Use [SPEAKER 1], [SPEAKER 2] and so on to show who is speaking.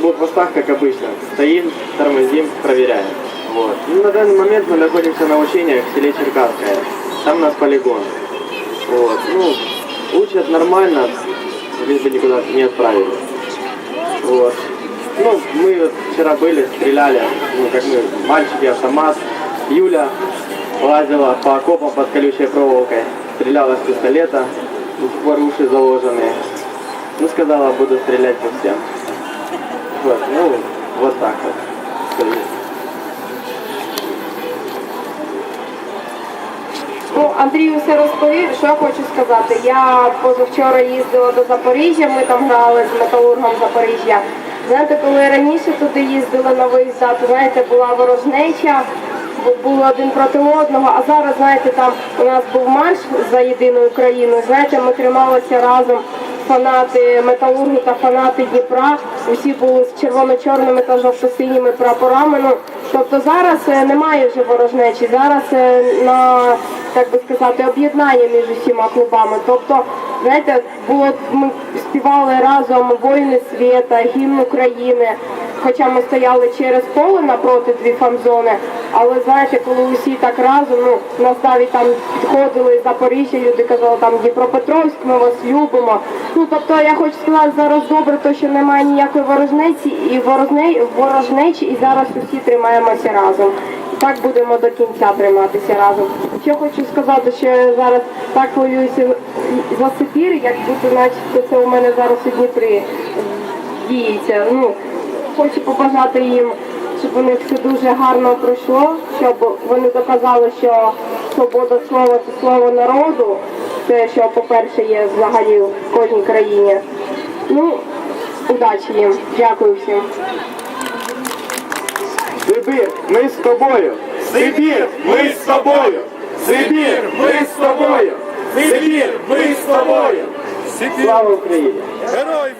[SPEAKER 1] блокпостах, как обычно. Стоим, тормозим, проверяем. Вот. Ну, на данный момент мы находимся на учениях в селе Черкасское. Там у нас полигон. Вот. Ну, учат нормально, лишь бы никуда не отправили. Вот. Ну, мы вчера были, стреляли, ну, как мы, мальчики, автомат. Юля лазила по окопам под колючей проволокой, стреляла с пистолета, до сих пор уши заложенные. Ну, сказала, буду стрелять по всем. Вот, ну, вот так вот.
[SPEAKER 2] Ну, Андрій все розповів, що я хочу сказати. Я позавчора їздила до Запоріжжя, ми там грали з металургом Запоріжжя. Знаєте, коли раніше туди їздили на виїзд, то знаєте, була ворожнеча, бу- були один проти одного, а зараз, знаєте, там у нас був марш за єдину Україну. Знаєте, ми трималися разом фанати металурги та фанати Дніпра. Усі були з червоно-чорними та жовто-синіми прапорами. Ну, тобто зараз е, немає вже ворожнечі. Зараз е, на так би сказати об'єднання між усіма клубами. Тобто, знаєте, було ми співали разом воїни світа, гімн України. Хоча ми стояли через поле напроти дві фан-зони, але знаєте, коли усі так разом, ну нас навіть там підходили з Запоріжжя, люди казали там Дніпропетровськ, ми вас любимо. Ну тобто я хочу сказати зараз добре, то що немає ніякої ворожнеці і ворожне, ворожнечі, і зараз усі тримаємося разом. Так будемо до кінця триматися разом. Ще хочу сказати, що я зараз так хвилююся за Сибір, як будто начебто це у мене зараз у Дніпрі діється. Ну, хочу побажати їм, щоб у них все дуже гарно пройшло, щоб вони доказали, що свобода слова це слово народу, те, що, по-перше, є взагалі в кожній країні. Ну, удачі їм. Дякую всім.
[SPEAKER 1] Сибір, ми з тобою!
[SPEAKER 3] Сибір, ми з тобою! Сибір, ми з тобою! Сибір, ми з тобою!
[SPEAKER 1] Слава Україні!
[SPEAKER 3] Героям